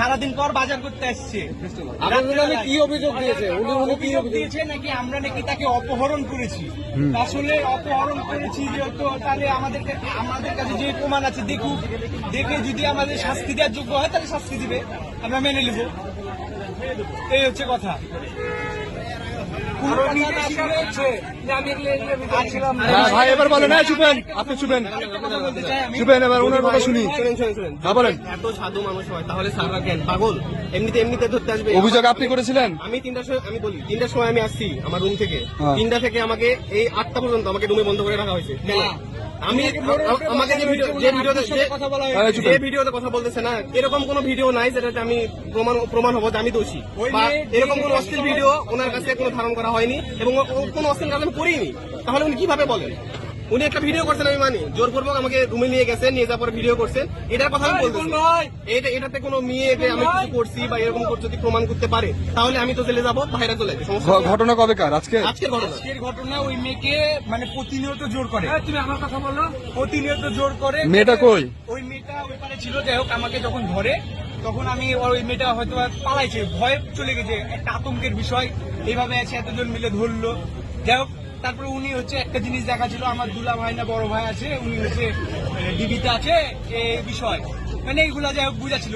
সারাদিন পর বাজার করতে আসছে। কি অভিযোগ দিয়েছে? অভিযোগ দিয়েছে? নাকি আমরা নাকি তাকে অপহরণ করেছি? আসলে অপহরণ করেছি যেহেতু তাহলে আমাদের আমাদের কাছে যে প্রমাণ আছে দেখুক। দেখে যদি আমাদের শাস্তি দেওয়ার যোগ্য হয় তাহলে শাস্তি দিবে। আমরা মেনে নেব। এই হচ্ছে কথা পুরো কথা না আসলে- হ্যাঁ ভাই এবার বলেন হ্যাঁ চুপেন আপনি চুপেন চুপেন এবার ওনার কথা শুনি। শুনেন শুনেন শুনেন হ্যাঁ বলেন। এত সাধু মানুষ হয় তাহলে সারা কেন? পাগল? এমনিতে এমনিতে ধরতে আসবে। অভিযোগ আপনি করেছিলেন? আমি তিনটার সময় আমি বলি তিনটার সময় আমি আসছি আমার রুম থেকে। হ্যাঁ। তিনটা থেকে আমাকে এই আটটা পর্যন্ত আমাকে রুমে বন্ধ করে রাখা হয়েছে। আমি আমাকে যে ভিডিও যে ভিডিওতে যে কথা বলা হ্যাঁ, ভিডিওতে কথা বলতেছে না এরকম কোন ভিডিও নাই যেটাতে আমি প্রমাণ প্রমাণ হব যে আমি দোষী। বা এরকম কোন অশ্লীল ভিডিও ওনার কাছে কোনো ধারণ করা হয়নি এবং কোনো অশ্লীল কাজ আমি করিনি। তাহলে উনি কীভাবে বলেন? উনি একটা ভিডিও করছেন আমি মানি। জোরপূর্বক আমাকে রুমে নিয়ে গেছেন নিয়ে যাওয়ার পরে ভিডিও করছেন। এটার কথা আমি বলতেছি। এটা এটাতে কোনো মেয়ে যে আমি কিছু করছি বা এরকম করছি যদি প্রমাণ করতে পারে তাহলে আমি তো জেলে যাব বাইরে চলে যাব। ঘটনা কবে কার? আজকে? আজকের ঘটনা। আজকের ঘটনা ওই মেয়েকে মানে প্রতিনিয়ত জোর করে। তুমি আমার কথা বলো। প্রতিনিয়ত জোর করে মেয়েটা কই? ওই মেয়েটা ওই পারে ছিল যাই হোক আমাকে যখন ধরে তখন আমি ওই মেয়েটা হয়তো পালাইছে ভয়ে চলে গেছে। একটা আতঙ্কের বিষয়। এইভাবে আছে এতজন মিলে ধরলো। যাই হোক তারপরে উনি হচ্ছে একটা জিনিস দেখা ছিল আমার দুলা ভাই না বড় ভাই আছে, উনি হচ্ছে ডিবিতে আছে এই বিষয়। মানে এইগুলা যাই হোক বুঝাছিল